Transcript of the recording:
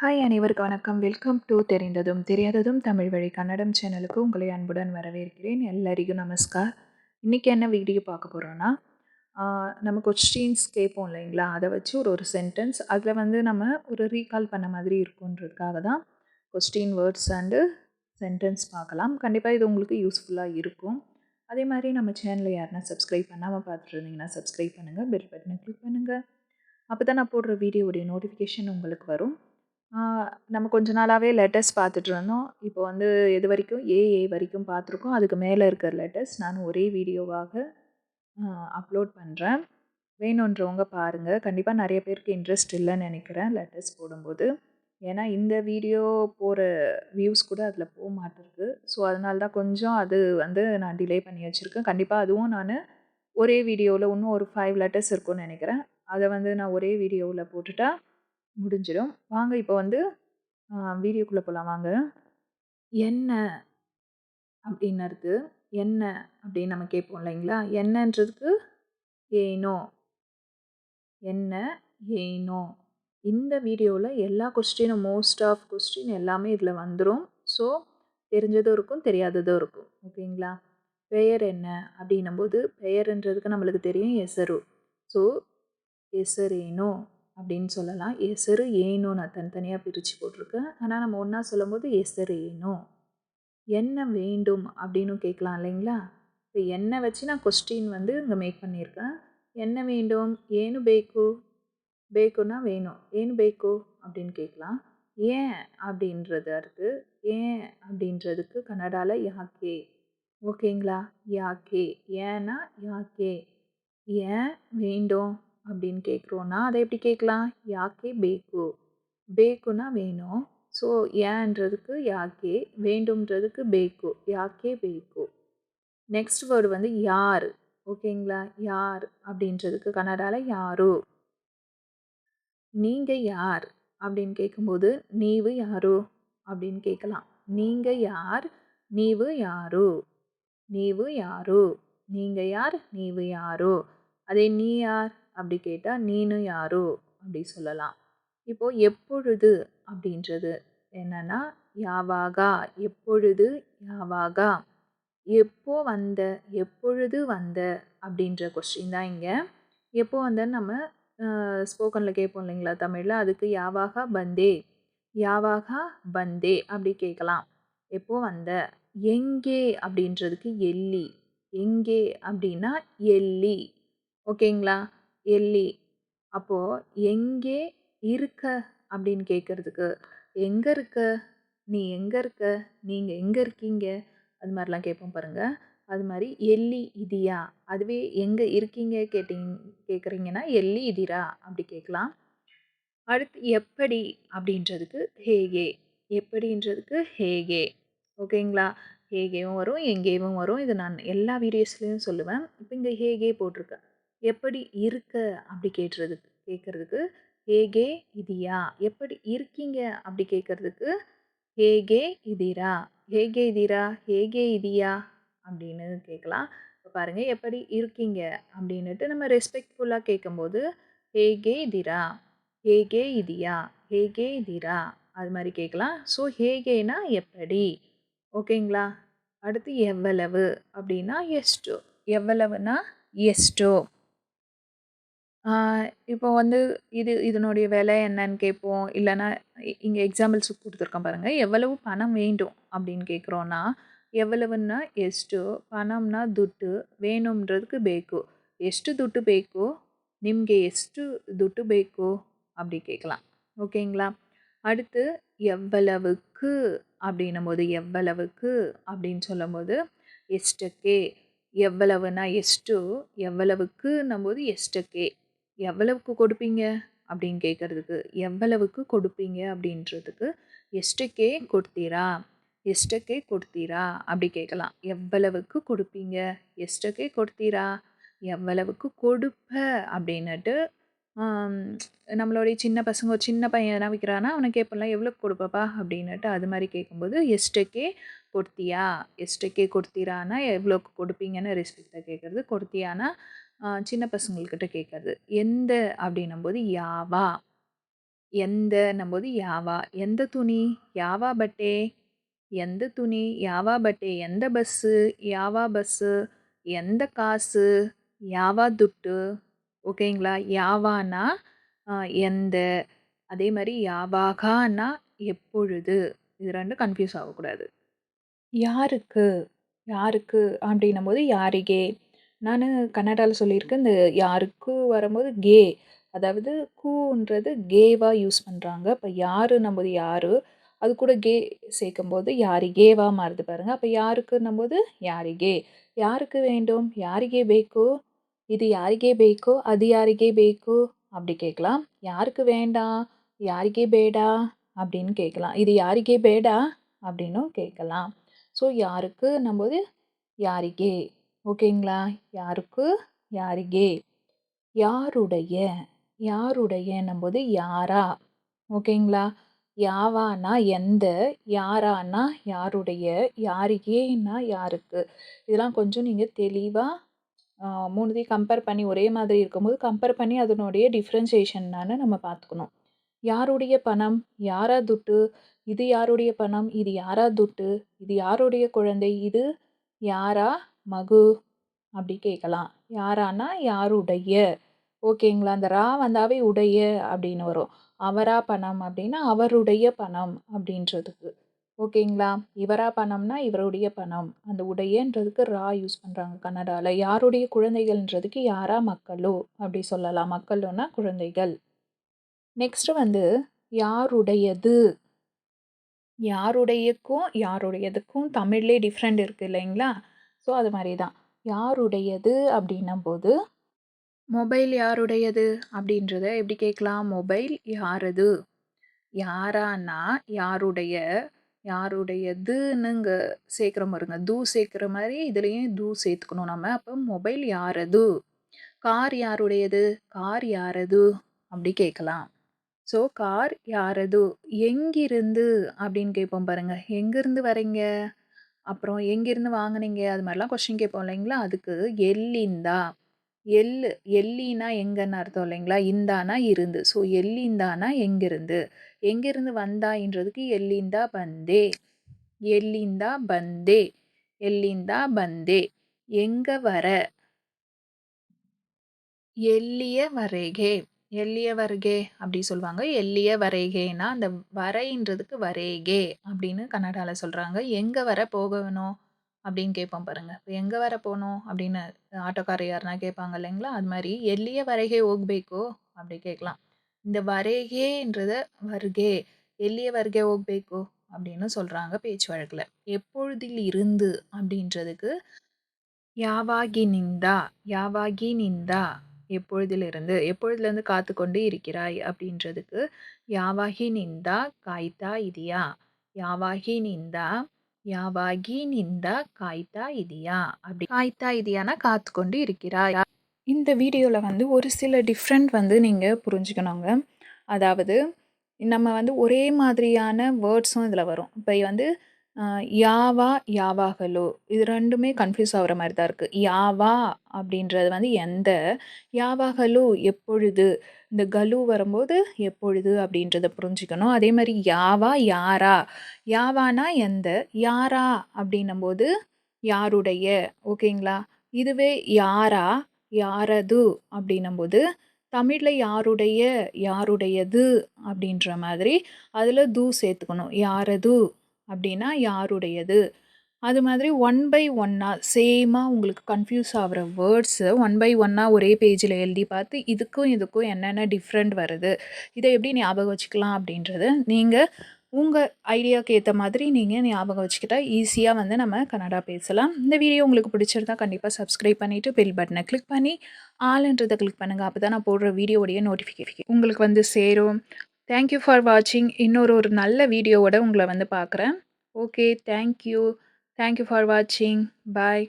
Hi அனைவருக்கு வணக்கம். Welcome to தெரிந்ததும் தெரியாததும் தமிழ் வழி கன்னடம் சேனலுக்கு உங்களை அன்புடன் வரவேற்கிறேன். எல்லாரிக்கும் நமஸ்கார். இன்றைக்கி என்ன வீடியோ பார்க்க போகிறோன்னா நம்ம கொஸ்டின்ஸ் கேட்போம் இல்லைங்களா? அதை வச்சு ஒரு ஒரு சென்டென்ஸ் அதில் வந்து நம்ம ஒரு ரீகால் பண்ண மாதிரி இருக்குன்றதுக்காக தான் கொஸ்டின் வேர்ட்ஸ் அண்டு சென்டென்ஸ் பார்க்கலாம். கண்டிப்பாக இது உங்களுக்கு யூஸ்ஃபுல்லாக இருக்கும். அதே மாதிரி நம்ம சேனலை யாருன்னா சப்ஸ்கிரைப் பண்ணாமல் பார்த்துட்டு இருந்தீங்கன்னா சப்ஸ்கிரைப் பண்ணுங்கள் பெல் பட்டனை கிளிக் பண்ணுங்கள் அப்போ தான் நான் போடுற வீடியோடைய நோட்டிஃபிகேஷன் உங்களுக்கு வரும். நம்ம கொஞ்ச நாளாகவே லெட்டர்ஸ் பார்த்துட்டு இருந்தோம். இப்போ வந்து எது வரைக்கும்? ஏஏ வரைக்கும் பார்த்துருக்கோம். அதுக்கு மேலே இருக்கிற லெட்டர்ஸ் நான் ஒரே வீடியோவாக அப்லோட் பண்ணுறேன் வேணுன்றவங்க பாருங்கள் கண்டிப்பாக நிறைய பேருக்கு இன்ட்ரெஸ்ட் இல்லைன்னு நினைக்கிறேன் லெட்டர்ஸ் போடும்போது. ஏன்னா இந்த வீடியோ போகிற வியூஸ் கூட அதில் போக மாட்டிருக்கு. ஸோ அதனால தான் கொஞ்சம் அது வந்து நான் டிலே பண்ணி வச்சுருக்கேன். கண்டிப்பாக அதுவும் நான் ஒரே வீடியோவில் இன்னும் ஒரு ஃபைவ் லெட்டர்ஸ் இருக்கும்னு நினைக்கிறேன். அதை வந்து நான் ஒரே வீடியோவில் போட்டுட்டா முடிஞ்சிடும். வாங்க இப்போ வந்து வீடியோக்குள்ளே போகலாம் வாங்க. என்ன அப்படின்னறது என்ன அப்படின்னு நம்ம கேட்போம் இல்லைங்களா? என்னன்றதுக்கு ஏனோ என்ன ஏனோ. இந்த வீடியோவில் எல்லா கொஸ்டினும் மோஸ்ட் ஆஃப் கொஸ்டின் எல்லாமே இதில் வந்துடும் ஸோ தெரிஞ்சதும் இருக்கும் தெரியாததும் இருக்கும். ஓகேங்களா? பெயர் என்ன? அப்படின்னும் போது பெயர்ன்றதுக்கு நம்மளுக்கு தெரியும் எசரு. ஸோ எசரேனோ. அப்படின்னு சொல்லலாம். எசரு ஏனோ நான் தனித்தனியாக பிரித்து போட்டிருக்கேன். ஆனால் நம்ம ஒன்றா சொல்லும்போது எசரு ஏனோ. என்ன வேண்டும் அப்படின்னு கேட்கலாம் இல்லைங்களா? இப்போ என்ன வச்சு நான் கொஸ்டின் வந்து இங்கே மேக் பண்ணியிருக்கேன். என்ன வேண்டும்? ஏனு பேக்கு. பேக்குன்னா வேணும் ஏனு பேக்கு அப்படின்னு கேட்கலாம். ஏன் அப்படின்றது இருக்குது ஏன் அப்படின்றதுக்கு கன்னடாவில் யாக்கே. ஓகேங்களா? யாக்கே. ஏன்னா யாக்கே. ஏன் வேண்டும்? அப்படின்னு கேட்குறோன்னா அதை எப்படி கேட்கலாம்? யாக்கே பேக்கு. பேக்குன்னா வேணும். ஸோ ஏன்றதுக்கு யாக்கே வேண்டும்ன்றதுக்கு பேக்கு. யாக்கே பேக்கு. நெக்ஸ்ட் வேர்டு வந்து யார். ஓகேங்களா? யார் அப்படின்றதுக்கு கன்னடாவில் யாரு? நீங்கள் யார்? அப்படின்னு கேட்கும்போது நீவு யாரு? அப்படின்னு கேட்கலாம். நீங்கள் யார்? நீவு யாரு? நீவு யாரு? நீங்கள் யார்? நீவு யாரு? அதே நீ யார்? அப்படி கேட்டால் நீனு யாரோ? அப்படி சொல்லலாம். இப்போது எப்பொழுது? அப்படின்றது என்னன்னா யாவாகா? எப்பொழுது? யாவாகா? எப்போ வந்த? எப்பொழுது வந்த? அப்படின்ற கொஸ்டின் தான் இங்கே. எப்போ வந்த நம்ம ஸ்போக்கனில் கேட்போம் இல்லைங்களா தமிழில்? அதுக்கு யாவாகா பந்தே யாவாகா பந்தே அப்படி கேட்கலாம். எப்போ வந்த? எங்கே? அப்படின்றதுக்கு எல்லி எங்கே? அப்படின்னா எல்லி ஓகேங்களா? எல்லி அப்போது எங்கே இருக்க? அப்படின்னு கேட்குறதுக்கு எங்கே இருக்க? நீ எங்கே இருக்க? நீங்கள் எங்கே இருக்கீங்க? அது மாதிரிலாம் கேட்போம் பாருங்கள் அது மாதிரி எல்லி இதியா அதுவே எங்கே இருக்கீங்க? கேட்டிங் கேட்குறீங்கன்னா எல்லி இதிரா அப்படி கேட்கலாம். அடுத்து எப்படி? அப்படின்றதுக்கு ஹேகே. எப்படின்றதுக்கு? ஹேகே. ஓகேங்களா? ஹேகேவும் வரும் எங்கேவும் வரும். இது நான் எல்லா வீடியோஸ்லேயும் சொல்லுவேன். இப்போ இங்கே ஹேகே போட்டிருக்கேன் எப்படி இருக்க? அப்படி கேட்டுறதுக்கு கேட்குறதுக்கு ஹேகே இதியா எப்படி இருக்கீங்க? அப்படி கேட்குறதுக்கு ஹேகே இதிரா ஹேகே இதிரா ஹேகே இதியா அப்படின்னு கேட்கலாம். இப்போ பாருங்கள் எப்படி இருக்கீங்க? அப்படின்னுட்டு நம்ம ரெஸ்பெக்ட்ஃபுல்லாக கேட்கும்போது ஹேகே இதிரா ஹேகே இதியா ஹேகே இதிரா அது மாதிரி கேட்கலாம். ஸோ ஹேகேனா எப்படி? ஓகேங்களா? அடுத்து எவ்வளவு? அப்படின்னா எஸ்டோ எவ்வளவுனா எஸ்டோ இப்போ வந்து இது இதனுடைய விலை என்னன்னு கேட்போம் இல்லைன்னா இங்கே எக்ஸாம்பிள்ஸ் கொடுத்துருக்கேன் பாருங்கள் எவ்வளவு பணம் வேண்டும் அப்படின்னு கேட்குறோன்னா எவ்வளவுன்னா எஸ்ட்டு பணம்னா துட்டு வேணுன்றதுக்கு ಬೇಕು ಎಷ್ಟು ದುಡ್ಡು ಬೇಕು ನಿಮಗೆ ಎಷ್ಟು ದುಡ್ಡು ಬೇಕು அப்படி கேட்கலாம் ஓகேங்களா அடுத்து எவ்வளவுக்கு அப்படின்னும் போது எவ்வளவுக்கு அப்படின்னு சொல்லும்போது எஸ்டக்கே எவ்வளவுனா எஸ்ட்டு எவ்வளவுக்குன்னும் போது எஸ்டக்கே எவ்வளவுக்கு கொடுப்பீங்க? அப்படின்னு கேட்குறதுக்கு எவ்வளவுக்கு கொடுப்பீங்க? அப்படின்றதுக்கு எஸ்டக்கே கொடுத்தீரா? எஸ்டக்கே கொடுத்தீரா? அப்படி கேட்கலாம். எவ்வளவுக்கு கொடுப்பீங்க? எஸ்டக்கே கொடுத்தீரா? எவ்வளவுக்கு கொடுப்ப? அப்படின்னுட்டு நம்மளுடைய சின்ன பசங்க ஒரு சின்ன பையன் என்ன விற்கிறான்னா அவனை கேட்பலாம் எவ்வளோ கொடுப்பப்பா? அப்படின்னுட்டு அது மாதிரி கேட்கும்போது எஸ்டக்கே கொடுத்தியா? எஸ்டக்கே கொடுத்தீரானா எவ்வளோக்கு கொடுப்பீங்கன்னு ரெஸ்பெக்டாக கேட்குறது கொடுத்தியானா சின்ன பசங்கள்கிட்ட கேட்கறது. எந்த அப்படின்னும்போது, "ಯಾವಾ?" ಎಂದನ್ನುம்போது யாவா "எந்த துணி?" யாவா பட்டே "எந்த துணி?" யாவா பட்டே "எந்த பஸ்ஸு?" "ಯಾವಾ பஸ்ஸு?" "எந்த காசு?" "ಯಾವಾ துட்டு ஓகேங்களா? யாவான்னா எந்த. அதே மாதிரி யாவாಗಾன்னா எப்பொழுது. இது ரெண்டும் கன்ஃப்யூஸ் ஆகக்கூடாது. யாருக்கு? யாருக்கு அப்படின்னும் போது யாரிகே? நான் கன்னடாவில் சொல்லியிருக்கேன். இந்த யாருக்கு வரும்போது கே அதாவது கூன்றது கேவா யூஸ் பண்ணுறாங்க இப்போ யாருன்னும்போது யாரு அது கூட கே சேர்க்கும்போது யாரிகேவா மாறுது பாருங்க. அப்போ யாருக்குன்னும்போது யாரிகே யாருக்கு வேண்டும்? யாரிகே பேக்கோ? இது யாரிகே பேக்கோ? அது யாரிகே பேக்கோ? அப்படி கேட்கலாம். யாருக்கு வேண்டாம் யாரிகே பேடா? அப்படின்னு கேட்கலாம். இது யாரிகே பேடா? அப்படின்னும் கேட்கலாம். ஸோ யாருக்குன்னும்போது யாரிகே ஓகேங்களா? யாருக்கு? யாரிகே யாருடைய? யாருடையன்னும்போது யாரா? ஓகேங்களா? யாவானா எந்த? யாரானா யாருடைய? யாரிகேன்னா யாருக்கு? இதெல்லாம் கொஞ்சம் நீங்கள் தெளிவாக மூணுத்தையும் கம்பேர் பண்ணி ஒரே மாதிரி இருக்கும்போது கம்பேர் பண்ணி அதனுடைய டிஃப்ரென்சியேஷன் நம்ம பார்த்துக்கணும். யாருடைய பணம்? யாரா துட்டு? இது யாருடைய பணம்? இது யாரா துட்டு? இது யாருடைய குழந்தை? இது யாரா மகு? அப்படி கேட்கலாம் யாரானா யாருடைய ஓகேங்களா? அந்த ரா வந்தாவே உடைய அப்படின்னு வரும். அவரா பணம் அப்படின்னா அவருடைய பணம் அப்படின்றதுக்கு. ஓகேங்களா? இவரா பணம்னா இவருடைய பணம். அந்த உடையன்றதுக்கு ரா யூஸ் பண்ணுறாங்க கன்னடாவில் யாருடைய குழந்தைகள்ன்றதுக்கு யாரா மக்களோ? அப்படி சொல்லலாம். மக்களோனா குழந்தைகள். நெக்ஸ்ட் வந்து யாருடையது? யாருடையக்கும் யாருடையதுக்கும் தமிழ்லேயே டிஃப்ரெண்ட் இருக்குது இல்லைங்களா? ஸோ அது மாதிரி தான் யாருடையது அப்படின்னும் போது மொபைல் யாருடையது அப்படின்றத எப்படி கேட்கலாம்? மொபைல் யாரது? யாரானா யாருடைய யாருடையதுன்னுங்க சேர்க்குற மாதிரிங்க தூ சேர்க்குற மாதிரி இதுலேயும் தூ சேர்த்துக்கணும் நம்ம. அப்போ மொபைல் யாரது? கார் யாருடையது? கார் யாரது? அப்படி கேட்கலாம். ஸோ கார் யாரது? எங்கிருந்து? அப்படின்னு கேட்போம் பாருங்க. எங்கேருந்து வரீங்க அப்புறம் எங்கேருந்து வாங்குனீங்க? அது மாதிரிலாம் கொஸ்டின் கேட்போம் இல்லைங்களா? அதுக்கு எல்லிந்தா. எள்ளு எல்லினா எங்கன்னு அர்த்தம் இல்லைங்களா? இந்தானா இருந்து. ஸோ எல்லிந்தானா எங்கிருந்து? எங்கிருந்து வந்தாயின்றதுக்கு எல்லிந்தா பந்தே. எல்லிந்தா பந்தே. எல்லிந்தா பந்தே. எங்க வர? எல்லிய வரைகே. எல்லிய வருகே அப்படி சொல்லுவாங்க எல்லிய வரைகேனா அந்த வரைன்றதுக்கு வரேகே அப்படின்னு கன்னடாவில் சொல்கிறாங்க எங்கே வர போகணும் அப்படின்னு கேட்போம் பாருங்கள் இப்போ எங்கே வர போகணும் அப்படின்னு ஆட்டோக்காரர் யாருனா கேட்பாங்க இல்லைங்களா? அது மாதிரி எல்லிய வரைகே ஓக்பேக்கோ அப்படி கேட்கலாம். இந்த வரைகேன்றத வருகே எல்லிய வருகே ஓக்பேக்கோ அப்படின்னு சொல்கிறாங்க பேச்சு வழக்கில். எப்பொழுதில் இருந்து அப்படின்றதுக்கு யாவாகி நிந்தா யாவாகி நிந்தா எப்பொழுதிலிருந்து எப்பொழுதுலேருந்து காத்து கொண்டு இருக்கிறாய் அப்படின்றதுக்கு யாவாகி நிந்தா காய்த்தா இதியா? யாவாகி நிந்தா யாவாகி நிந்தா காய்த்தா இதியா? அப்படி காய்த்தா இதியானா காத்து கொண்டு இருக்கிறாய். இந்த வீடியோவில் வந்து ஒரு சில டிஃப்ரெண்ட் வந்து நீங்கள் புரிஞ்சுக்கணுங்க. அதாவது நம்ம வந்து ஒரே மாதிரியான வேர்ட்ஸும் இதில் வரும். இப்போ வந்து யாவா யாவாகலோ. இது ரெண்டுமே கன்ஃபியூஸ் ஆகிற மாதிரி தான் இருக்குது யாவா அப்படின்றது வந்து எந்த யாவாகலோ எப்பொழுது இந்த கலு வரும்போது எப்பொழுது அப்படின்றத புரிஞ்சுக்கணும். அதே மாதிரி யாவா யாரா. யாவானா எந்த யாரா அப்படின்னும்போது யாருடைய ஓகேங்களா? இதுவே யாரா யாரது அப்படின்னும்போது தமிழில் யாருடைய யாருடையது அப்படின்ற மாதிரி அதில் தூ சேர்த்துக்கணும். யாரது அப்படின்னா யாருடையது? அது மாதிரி ஒன் பை ஒன்னாக சேமாக உங்களுக்கு கன்ஃபியூஸ் ஆகிற வேர்ட்ஸு ஒன் பை ஒன்னாக ஒரே பேஜில் எழுதி பார்த்து இதுக்கும் இதுக்கும் என்னென்ன டிஃப்ரெண்ட் வருது? இதை எப்படி ஞாபகம் வச்சுக்கலாம் அப்படின்றது நீங்கள் உங்கள் ஐடியாவுக்கு ஏற்ற மாதிரி நீங்கள் ஞாபகம் வச்சுக்கிட்டா ஈஸியாக வந்து நம்ம கன்னடா பேசலாம். இந்த வீடியோ உங்களுக்கு பிடிச்சிருந்தா கண்டிப்பாக சப்ஸ்கிரைப் பண்ணிவிட்டு பெல் பட்டனை கிளிக் பண்ணி ஆளுன்றதை கிளிக் பண்ணுங்கள் அப்போ தான் நான் போடுற வீடியோவுடைய நோட்டிஃபிகேஷன் உங்களுக்கு வந்து சேரும். தேங்க்யூ ஃபார் வாட்சிங் இன்னொரு ஒரு நல்ல வீடியோவோட உங்களை வந்து பார்க்குறேன். ஓகே தேங்க்யூ தேங்க்யூ ஃபார் வாட்சிங் பாய்